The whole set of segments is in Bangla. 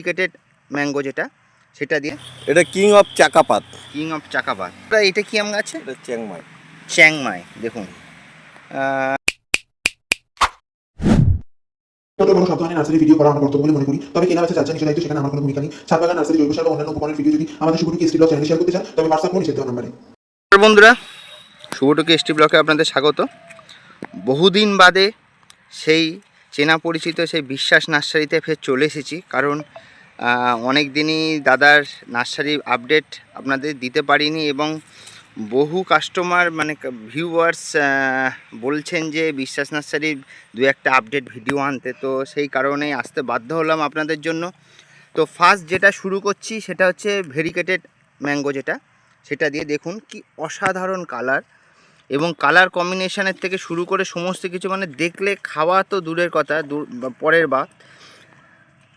ডেলিকেটেড ম্যাঙ্গো যেটা সেটা দিয়ে এটা king of Chakapat. King of চাকাবাদ এটা কি আম গাছে? এটা চেংমাই। চ্যাংমাই দেখুন। আহ, ছোট কোনো সাবধানে নার্সারি ভিডিও করা আমার কর্তব্য বলে মনে করি। তবে কেনা বেচা যাচ্ছে নিচে সেখানে আমার কোনো ভূমিকা নেই। ছাদ বাগান নার্সারি জৈব সার বা অন্যান্য উপকরণের ভিডিও যদি আমাদের শুধু কেসটি ব্লগ চ্যানেলে শেয়ার করতে চান তবে হোয়াটসঅ্যাপ ফোন নিচে নম্বরে। বন্ধুরা শুভটুকি এসটি ব্লকে আপনাদের স্বাগত। বহুদিন বাদে সেই চেনা পরিচিত সেই বিশ্বাস নার্সারিতে ফের চলে এসেছি কারণ অনেক দিনই দাদার নার্সারি আপডেট আপনাদের দিতে পারিনি এবং বহু কাস্টমার মানে ভিউয়ার্স বলছেন যে বিশ্বাস নার্সারির দু একটা আপডেট ভিডিও আনতে। তো সেই কারণেই আসতে বাধ্য হলাম আপনাদের জন্য। তো ফার্স্ট যেটা শুরু করছি সেটা হচ্ছে ভেরিকেটেড ম্যাঙ্গো যেটা, সেটা দিয়ে দেখুন কি অসাধারণ কালার এবং কালার কম্বিনেশানের থেকে শুরু করে সমস্ত কিছু মানে দেখলে খাওয়া তো দূরের কথা, দূর পরের বা।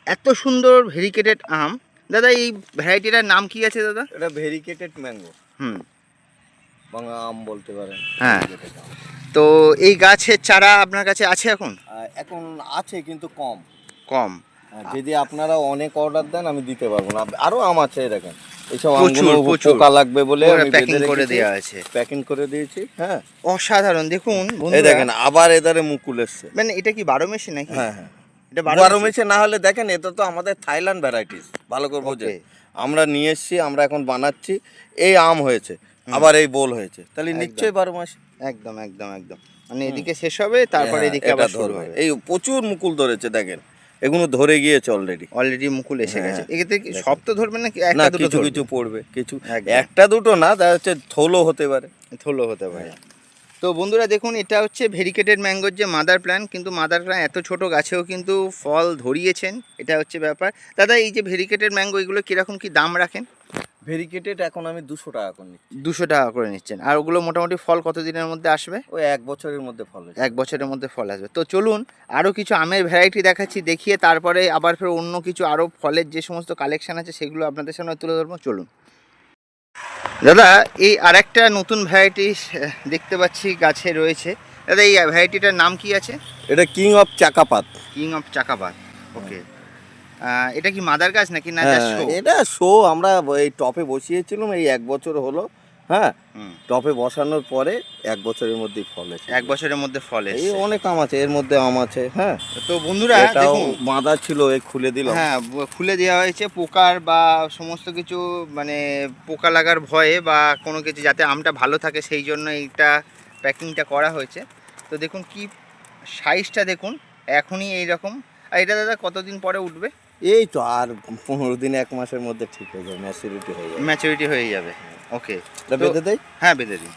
এত সুন্দর ভেরিকেটেড আম। দাদা এই ভ্যারাইটিটার নাম কি আছে দাদা? এটা ভেরিকেটেড ম্যাঙ্গো। হুম। বাংলা আম বলতে পারেন। হ্যাঁ। তো এই গাছের চারা আপনার কাছে আছে এখন? এখন আছে কিন্তু কম। কম। যদি আপনারা অনেক অর্ডার দেন আমি দিতে পারব না। আরও আম আছে এই দেখেন। এইসব আমগুলো পোকা লাগবে বলে প্যাকিং করে দেওয়া আছে। প্যাকিং করে দিয়েছি হ্যাঁ। অসাধারণ। দেখুন এই দেখেন আবার এদারে মুকুল এসছে। মানে এটা কি বারো মেশি নাকি? হ্যাঁ হ্যাঁ। এটা বারো মেছে না হলে দেখেন এটা তো আমাদের থাইল্যান্ড ভ্যারাইটিস ভালো করে বোঝে আমরা নিয়ে এসেছি আমরা এখন বানাচ্ছি এই আম হয়েছে আবার এই বোল হয়েছে। তাহলে নিশ্চয়ই বারো মাস। একদম একদম একদম। মানে এদিকে শেষ হবে তারপরে হ্যাঁ, এদিকে আবার শুরু ধরবে। হবে। এই প্রচুর মুকুল ধরেছে দেখেন। এগুলো ধরে গিয়েছে অলরেডি অলরেডি মুকুল এসে হ্যাঁ, গেছে। এক্ষেত্রে কি সব তো ধরবে না একটা দুটো কিছু কিছু পড়বে কিছু। একটা দুটো না দেখা যাচ্ছে থোলও হতে পারে। থলো হতে পারে। তো বন্ধুরা দেখুন এটা হচ্ছে ভেরিকেটেড ম্যাঙ্গোর যে মাদার প্ল্যান কিন্তু মাদার প্ল্যান এত ছোট গাছেও কিন্তু ফল ধরিয়েছেন এটা হচ্ছে ব্যাপার। দাদা এই যে ভেরিকেটেড ম্যাঙ্গো এগুলো কীরকম কি দাম রাখেন? ভেরিকেটেড এখন আমি দুশো টাকা করে নিচ্ছি। দুশো টাকা করে নিচ্ছেন। আর ওগুলো মোটামুটি ফল কতদিনের মধ্যে আসবে? ওই এক বছরের মধ্যে ফল এক বছরের মধ্যে ফল আসবে। তো চলুন আরও কিছু আমের ভ্যারাইটি দেখাচ্ছি দেখিয়ে তারপরে আবার ফের অন্য কিছু আরও ফলের যে সমস্ত কালেকশান আছে সেগুলো আপনাদের সামনে তুলে ধরবো। চলুন। দাদা এই আর একটা নতুন ভ্যারাইটি দেখতে পাচ্ছি গাছে রয়েছে। দাদা এই ভ্যারাইটিটার নাম কি আছে? এটা king of Chakapat king of Chakapat okay এটা কি মাদার গাছ নাকি না হ্যাঁ, এটা শো আমরা এই টপে বসিয়েছিলাম এই এক বছর হলো। হ্যাঁ টপে বসানোর পরে এক বছরের মধ্যে ফল এসেছে। এক বছরের মধ্যে ফল এই অনেক আম আছে এর মধ্যে আম আছে হ্যাঁ। তো বন্ধুরা এটাও দেখুন। বাঁধা ছিল এই খুলে দিলাম। হ্যাঁ খুলে দেওয়া হয়েছে। পোকার বা সমস্ত কিছু মানে পোকা লাগার ভয়ে বা কোনো কিছু যাতে আমটা ভালো থাকে সেই জন্য এইটা প্যাকিংটা করা হয়েছে। তো দেখুন কি সাইজটা দেখুন এখনই এই রকম আর এটা দাদা কতদিন পরে উঠবে? এই তো আর পনেরো দিন এক মাসের মধ্যে ঠিক হয়ে যাবে ম্যাচুরিটি হয়ে যাবে। ম্যাচুরিটি হয়ে যাবে। ওকে বেঁধে দেয় হ্যাঁ বেঁধে দিন।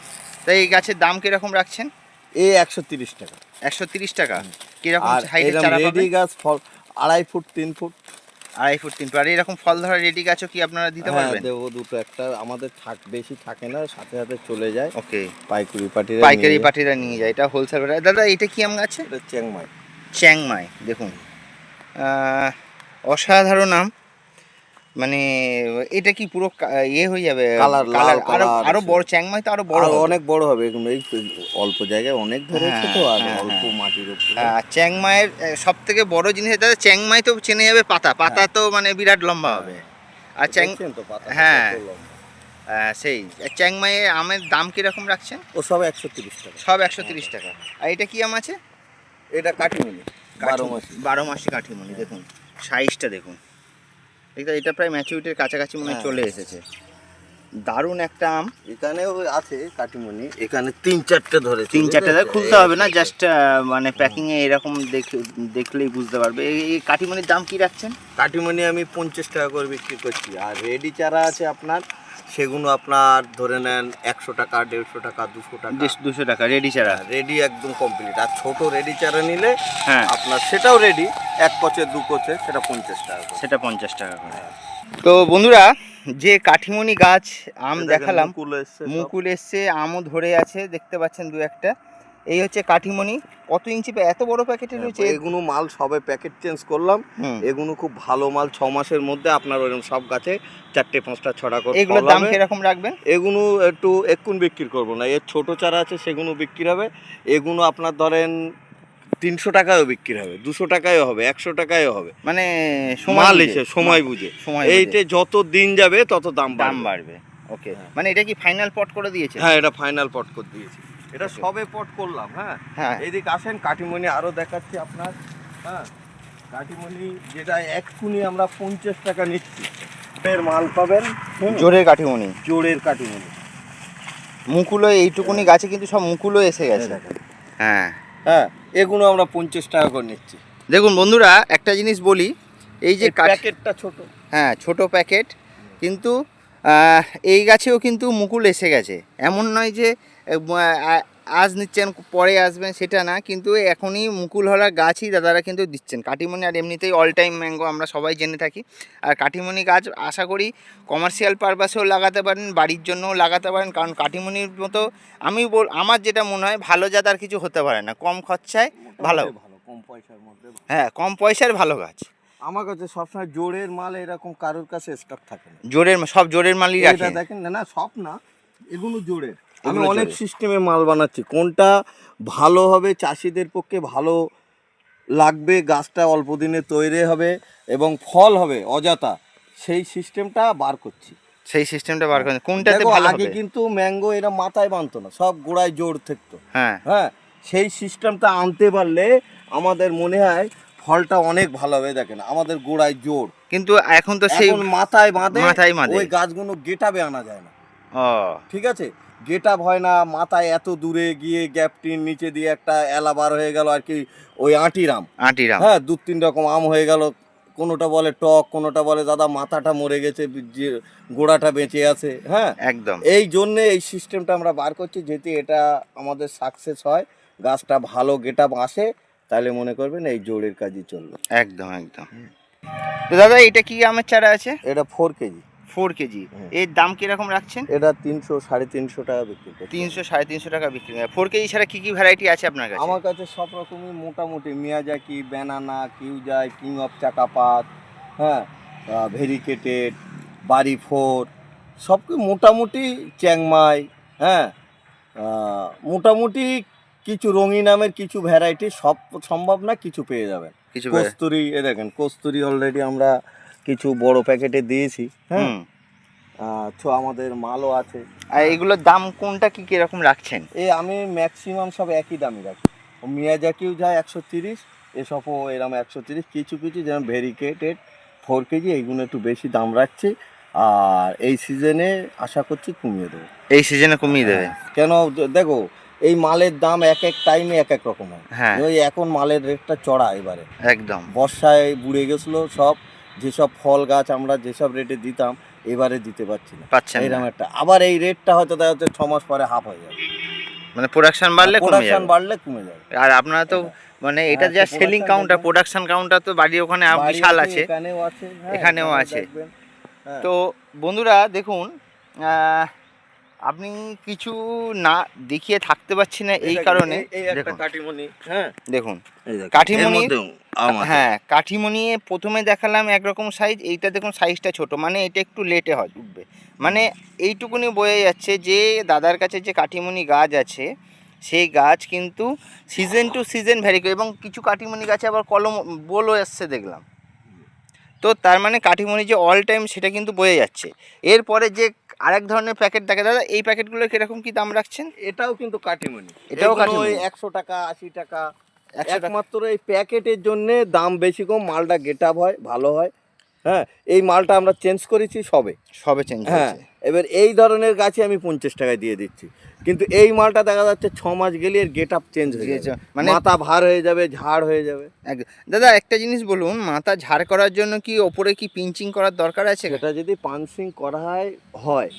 তাই এই গাছের দাম কীরকম রাখছেন? এই একশো তিরিশ টাকা। একশো তিরিশ টাকা? কীরকম হাইটের চারা রেডি গাছ ফল আড়াই ফুট তিন ফুট। আড়াই ফুট তিন ফুট। আর এরকম ফল ধরা রেডি গাছও কি আপনারা দিতে হ্যাঁ পারবেন? দেবো দুটো একটা। আমাদের থাক বেশি থাকে না সাথে সাথে চলে যায়। ওকে পাইকারি পার্টি পাইকারি পাটিরা নিয়ে যায়। এটা হোলসেল দাদা এটা কি আম গাছে? এটা চেংমাই। চ্যাংমাই দেখুন। অসাধারণ নাম মানে এটা কি পুরো ইয়ে হয়ে যাবে? লাল কালার আরও আরও বড় চ্যাংমাই তো আরও বড়। অনেক বড় হবে এই অল্প জায়গায় অনেক ধরেছে তো আর হ্যাঁ, অল্প হ্যাঁ। মাটির উপর। চ্যাংমাইয়ের সব থেকে বড় জিনিস দাদা চ্যাংমাই তো চেনে যাবে পাতা পাতা তো মানে বিরাট লম্বা হবে। আর চ্যাং তো হ্যাঁ। সেই চ্যাংমাইয়ের আমের দাম কীরকম রাখছেন? ও সব একশো তিরিশ টাকা। সব একশো তিরিশ টাকা। আর এটা কি আম আছে? এটা কাটিমনি বারো মাস বারো মাসি কাঠিমণি দেখুন সাইজটা দেখুন। এটা এটা প্রায় ম্যাচুরিটির কাছাকাছি মনে হ্যাঁ। চলে এসেছে। দারুণ একটা আম। এখানেও আছে কাটিমনি এখানে তিন চারটে ধরে তিন চারটে ধরে খুলতে হবে না জাস্ট মানে প্যাকিংয়ে এরকম দেখ- দেখলেই বুঝতে পারবে। এই এই কাঠিমণির দাম কি রাখছেন? কাটিমনি আমি পঞ্চাশ টাকা করে বিক্রি করছি আর রেডি চারা আছে আপনার সেগুলো আপনার ধরে নেন একশো টাকা দেড়শো টাকা দুশো টাকা। দুশো টাকা রেডি চারা রেডি একদম কমপ্লিট আর ছোট রেডি চারা নিলে হ্যাঁ। আপনার সেটাও রেডি এক কচে দু কচে সেটা পঞ্চাশ টাকা সেটা পঞ্চাশ টাকা করে। তো বন্ধুরা যে কাঠিমনি গাছ আম দেখালাম মুকুল এসছে মুকুল এসছে আমও ধরে আছে দেখতে পাচ্ছেন দু একটা। এই হচ্ছে কাঠিমণি। কত ইঞ্চি এত বড় প্যাকেটে রয়েছে? এগুলো মাল সবে প্যাকেট চেঞ্জ করলাম। এগুলো খুব ভালো মাল ছ মাসের মধ্যে আপনার ওরকম সব গাছে চারটে পাঁচটা ছড়া করে এগুলোর দাম। কীরকম রাখবেন? এগুলো একটু এক্ষুন বিক্রি করব না। এর ছোট চারা আছে সেগুলো বিক্রি হবে। এগুলো আপনার ধরেন তিনশো টাকায়ও বিক্রি হবে দুশো টাকায়ও হবে একশো টাকায়ও হবে। মানে মাল। এসে সময় বুঝে। সময় বুঝে। এইতে যত দিন যাবে তত দাম দাম বাড়বে। বাড়বে। ওকে হ্যাঁ। মানে এটা কি ফাইনাল পট করে দিয়েছে? হ্যাঁ এটা ফাইনাল পট করে দিয়েছি। এটা সবে পট করলাম হ্যাঁ? হ্যাঁ। এইদিকে আসেন কাটিমণি আরও দেখাচ্ছি আপনার হ্যাঁ? কাটিমণি যেটা এক্ষুনি আমরা পঞ্চাশ টাকা নিচ্ছি। এর মাল পাবেন জোরের কাঠিমণি। জোরের কাটিমণি মুকুলো এইটুকুনি গাছে কিন্তু সব মুকুলো এসে গেছে। দেখেন। হ্যাঁ। হ্যাঁ এগুলো আমরা পঞ্চাশ টাকা করে নিচ্ছি। দেখুন বন্ধুরা একটা জিনিস বলি এই যে প্যাকেটটা ছোট। হ্যাঁ ছোট প্যাকেট কিন্তু এই গাছেও কিন্তু মুকুল এসে গেছে। এমন নয় যে আজ নিচ্ছেন পরে আসবেন সেটা না কিন্তু এখনই মুকুল হলার গাছই দাদারা কিন্তু দিচ্ছেন। কাটিমণি আর এমনিতেই অল টাইম ম্যাঙ্গো আমরা সবাই জেনে থাকি। আর কাটিমণি গাছ আশা করি কমার্শিয়াল পারপাসেও লাগাতে পারেন বাড়ির জন্যও লাগাতে পারেন কারণ কাটিমণির মতো আমি বল আমার যেটা মনে হয় ভালো জাত আর কিছু হতে পারে না। কম খরচায় ভালো। কম পয়সার মধ্যে। হ্যাঁ কম পয়সার ভালো গাছ। আমার কাছে সবসময় জোরের মাল এরকম কারোর কাছে স্টক থাকে না। জোরের সব জোরের মালই রাখে দেখেন না না সব না এগুলো জোরের। আমি অনেক সিস্টেমে মাল বানাচ্ছি। কোনটা ভালো হবে চাষিদের পক্ষে ভালো লাগবে গাছটা অল্প দিনে তৈরি হবে এবং ফল হবে অযথা সেই সিস্টেমটা বার করছি। সেই সিস্টেমটা বার করেন কোনটাতে ভালো আগে কিন্তু ম্যাঙ্গো এরা মাথায় বানতো না সব গোড়ায় জোর থাকতো। হ্যাঁ। হ্যাঁ সেই সিস্টেমটা আনতে পারলে আমাদের মনে হয় ফলটা অনেক ভালো হবে দেখেন আমাদের গোড়ায় জোর। কিন্তু এখন তো সেই মাথায় বাঁধে মাথায় বাঁধে। ওই গাছগুলো গেটাবে আনা যায় না। ঠিক আছে? গেটাপ হয় না মাথায় এত দূরে গিয়ে গ্যাপটির নিচে দিয়ে একটা এলা বার হয়ে গেল আর কি ওই আটিরাম আটিরাম হ্যাঁ দু তিন রকম আম হয়ে গেল কোনোটা বলে টক কোনোটা বলে দাদা মাথাটা মরে গেছে যে গোড়াটা বেঁচে আছে হ্যাঁ? একদম। এই জন্যে এই সিস্টেমটা আমরা বার করছি যেহেতু এটা আমাদের সাকসেস হয় গাছটা ভালো গেটাপ আসে তাহলে মনে করবেন এই জোরের কাজই চলবে। একদম একদম। তো দাদা এটা কি আমের চারা আছে? এটা ফোর কেজি। Four KG. এর দাম কীরকম রাখছেন? এটা তিনশো সাড়ে তিনশো টাকা বিক্রি করছি। তিনশো সাড়ে তিনশো টাকা বিক্রি ফোর কেজি ছাড়া কি কি ভ্যারাইটি আছে আপনার কাছে? আমার কাছে সব রকমই মোটামুটি মিয়াজাকি ব্যানানা কিউজাই কিং অফ চাকাপাত হ্যাঁ ভেরিকেটেড বাড়ি ফোর সব মোটামুটি চ্যাংমাই হ্যাঁ মোটামুটি কিছু রঙিন নামের কিছু ভ্যারাইটি সব সম্ভব না কিছু পেয়ে যাবেন। কিছু কস্তুরি এ দেখেন কস্তুরি অলরেডি আমরা কিছু বড় প্যাকেটে দিয়েছি হ্যাঁ? হুম। আমাদের মালও আছে। আর এগুলোর দাম কোনটা কি কীরকম রাখছেন? এই আমি ম্যাক্সিমাম সব একই দামই রাখি। মিয়াজাকিও যায় একশো তিরিশ এসবও এরম একশো তিরিশ কিছু কিছু যেমন ভেরিকেটেড ফোর কেজি এইগুলো একটু বেশি দাম রাখছি। আর এই সিজনে আশা করছি কমিয়ে দেবো। এই সিজনে কমিয়ে দেবে? কেন দেখো এই মালের দাম এক এক টাইমে এক এক রকম হয়। হ্যাঁ ওই এখন মালের রেটটা চড়া এবারে। একদম। বর্ষায় বুড়ে গেছিল সব যেসব ফল গাছ আমরা যেসব রেটে দিতাম এবারে দিতে পারছি না। এরকম একটা। আবার এই রেটটা হয়তো দেখা যাচ্ছে ছ মাস পরে হাফ হয়ে যাবে। মানে প্রোডাকশন বাড়লে কমে প্রোডাকশন বাড়লে কমে যাবে। আর আপনারা তো মানে এটা হ্যাঁ, যা সেলিং কাউন্টার প্রোডাকশন কাউন্টার তো বাড়ির ওখানে বিশাল আছে। এখানেও আছে। হ্যাঁ, এখানেও এখানেও আছে। হ্যাঁ। তো বন্ধুরা দেখুন আপনি কিছু না দেখিয়ে থাকতে পারছি না এই কারণে। হ্যাঁ। দেখুন। কাঠিমণি- আছে। হ্যাঁ কাঠিমণি প্রথমে দেখালাম একরকম সাইজ এইটা দেখুন সাইজটা ছোট মানে এটা একটু লেটে হয় উঠবে। মানে এইটুকুনি বোঝা যাচ্ছে যে দাদার কাছে যে কাঠিমণি গাছ আছে সেই গাছ কিন্তু সিজন টু সিজন ভ্যারি করে এবং কিছু কাঠিমণি গাছে আবার কলম বলও এসছে দেখলাম। তো তার মানে কাঠিমণি যে অল টাইম সেটা কিন্তু বোঝা যাচ্ছে। এরপরে যে আরেক ধরনের প্যাকেট দেখে। দাদা এই প্যাকেটগুলো কীরকম কি দাম রাখছেন? এটাও কিন্তু কাটিমনি এটাও কাটিমনি একশো টাকা আশি টাকা। একমাত্র এই প্যাকেটের জন্য দাম বেশি কম মালটা গেট আপ হয় ভালো হয়। হ্যাঁ এই মালটা আমরা চেঞ্জ করেছি সবে। সবে চেঞ্জ হ্যাঁ এবার এই ধরনের গাছে আমি পঞ্চাশ টাকায় দিয়ে দিচ্ছি। কিন্তু এই মালটা দেখা যাচ্ছে ছ মাস গেলে এর গেট আপ চেঞ্জ হয়ে। যাবে। মানে মাথা ভার হয়ে যাবে ঝাড় হয়ে যাবে। দাদা একটা জিনিস বলুন মাথা ঝাড় করার জন্য কি ওপরে কি পিঞ্চিং করার দরকার আছে? এটা যদি পানসিং করা হয় হয়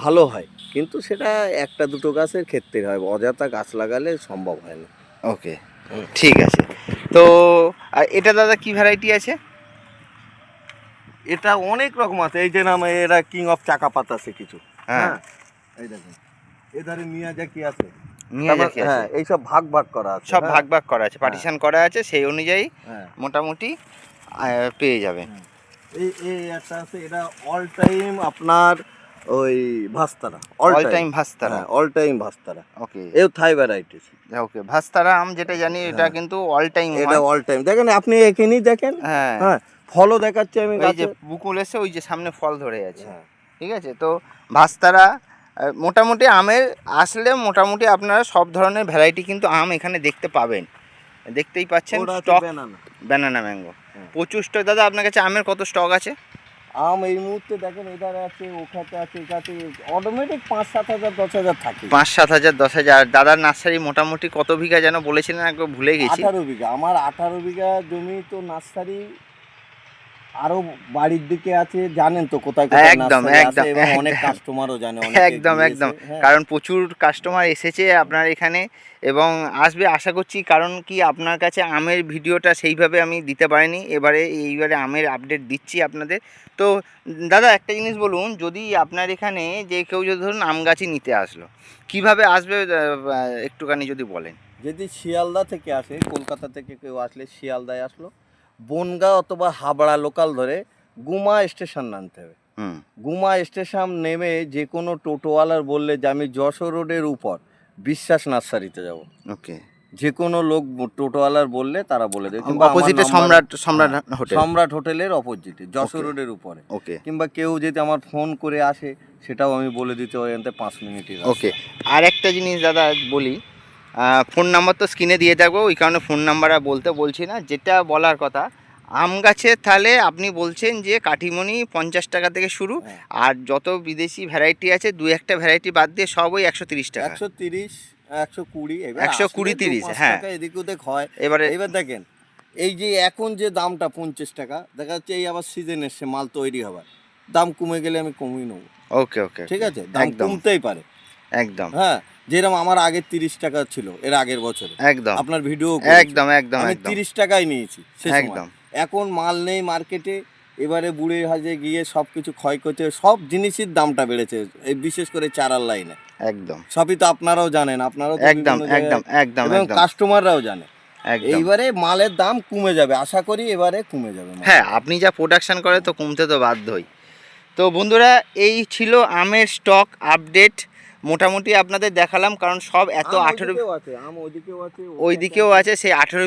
ভালো হয়। কিন্তু সেটা একটা দুটো গাছের ক্ষেত্রে হয় অযথা গাছ লাগালে সম্ভব হয় না। ওকে ঠিক আছে। তো এটা দাদা কি ভ্যারাইটি আছে? এটা অনেক রকম আছে। এই যে নাম এরা কিং অফ চাকা পাতা আছে কিছু। হ্যাঁ। এই দেখুন। এধারে মিয়াজাকি আছে? মিয়াজাকি আছে? হ্যাঁ এইসব ভাগ ভাগ করা আছে। সব হ্যাঁ। ভাগ ভাগ করা আছে। পার্টিশন করা আছে সেই অনুযায়ী হ্যাঁ। মোটামুটি পেয়ে যাবেন এই এই একটা আছে এটা অল টাইম আপনার ওই ভাস্তারা। All time ভাস্তারা। হ্যাঁ অল টাইম ভাস্তারা। ওকে এও থাই ভ্যারাইটিস ওকে ভাস্তারা আম যেটা জানি এটা হ্যাঁ। কিন্তু অল টাইম এটা অল টাইম দেখেন আপনি এখানেই দেখেন। হ্যাঁ। হ্যাঁ। ফলও দেখাচ্ছি আমি ওই যে গাছে। বুকুল এসে ওই যে সামনে ফল ধরে আছে। হ্যাঁ। ঠিক আছে? তো ভাস্তারা আহ, মোটামুটি আমের আসলে মোটামুটি আপনারা সব ধরনের ভ্যারাইটি কিন্তু আম এখানে দেখতে পাবেন। দেখতেই পাচ্ছেন ওটা হচ্ছে স্টক banana। ব্যানানা ম্যাঙ্গো হ্যাঁ। প্রচুর স্টক দাদা আপনার কাছে আমের কত স্টক আছে? আম এই মুহূর্তে দেখেন এধার আছে ওখানে আছে এখানে অটোমেটিক পাঁচ সাত হাজার দশ হাজার থাকে। পাঁচ সাত হাজার দশ হাজার। দাদার নার্সারি মোটামুটি কত বিঘা যেন বলেছিলেন একবার ভুলে গেছি। আঠারো বিঘা। আমার আঠারো বিঘা জমি তো নার্সারি আরও বাড়ির দিকে আছে জানেন তো কোথায় কোথায় একদম, একদম, একদম। অনেক কাস্টমারও জানে একদম একদম হ্যাঁ। কারণ প্রচুর কাস্টমার এসেছে আপনার এখানে এবং আসবে আশা করছি কারণ কি আপনার কাছে আমের ভিডিওটা সেইভাবে আমি দিতে পারিনি এবারে এইবারে আমের আপডেট দিচ্ছি আপনাদের তো দাদা একটা জিনিস বলুন যদি আপনার এখানে যে কেউ যদি ধরুন আম গাছই নিতে আসলো কীভাবে আসবে একটুখানি যদি বলেন যদি শিয়ালদা থেকে আসে কলকাতা থেকে কেউ আসলে শিয়ালদায় আসলো বনগাঁ অথবা হাবড়া লোকাল ধরে গুমা স্টেশন নামতে হবে। হুম। গুমা স্টেশন নেমে যে কোনো টোটোওয়ালার বললে যে আমি যশোর রোডের উপর বিশ্বাস নার্সারিতে যাব। ওকে। যে কোনো লোক টোটোওয়ালার বললে তারা বলে দেবে কিংবা অপোজিটে সম্রাট সম্রাট হ্যাঁ, হোটেল সম্রাট হোটেলের অপোজিটে যশোর রোডের উপরে। ওকে কিংবা কেউ যদি আমার ফোন করে আসে সেটাও আমি বলে দিতে পারি পাঁচ মিনিটের ওকে আর একটা জিনিস দাদা বলি ফোন নাম্বার তো স্ক্রিনে দিয়ে থাকব ওই কারণে ফোন নাম্বার আর বলতে বলছি না যেটা বলার কথা আম গাছের তাহলে আপনি বলছেন যে কাঠিমণি পঞ্চাশ টাকা থেকে শুরু হ্যাঁ। আর যত বিদেশি ভ্যারাইটি আছে দু একটা ভ্যারাইটি বাদ দিয়ে সব ওই একশো তিরিশ টাকা। একশো তিরিশ একশো কুড়ি এবার 120, আসলে দু 30, পাঁচ হ্যাঁ। এদিক ওদিক হয়। এবারে এবার দেখেন এই যে এখন যে দামটা পঞ্চাশ টাকা দেখা যাচ্ছে এই আবার সিজন এসছে মাল তৈরি হবার। দাম কমে গেলে আমি কমিয়ে নেব। ওকে ওকে ঠিক আছে? দাম। কমতেই পারে। একদম। হ্যাঁ যেরকম আমার আগে তিরিশ টাকা ছিল এর আগের বছরে। একদম। আপনার ভিডিও একদম একদম আমি তিরিশ টাকায় নিয়েছি একদম। এখন মাল নেই মার্কেটে এবারে বুড়ে হাজে গিয়ে সব কিছু ক্ষয় সব জিনিসের দামটা বেড়েছে এই বিশেষ করে চারার লাইনে একদম। সবই তো আপনারাও জানেন আপনারাও একদম একদম একদম এবং কাস্টমাররাও জানে। এইবারে মালের দাম কমে যাবে আশা করি এবারে কমে যাবে হ্যাঁ আপনি যা প্রোডাকশন করে তো কমতে তো বাধ্যই তো বন্ধুরা এই ছিল আমের স্টক আপডেট মোটামুটি আপনাদের দেখালাম কারণ সব এত আঠেরো ওইদিকেও আছে আম ওইদিকেও আছে ওই আছে সেই আঠেরো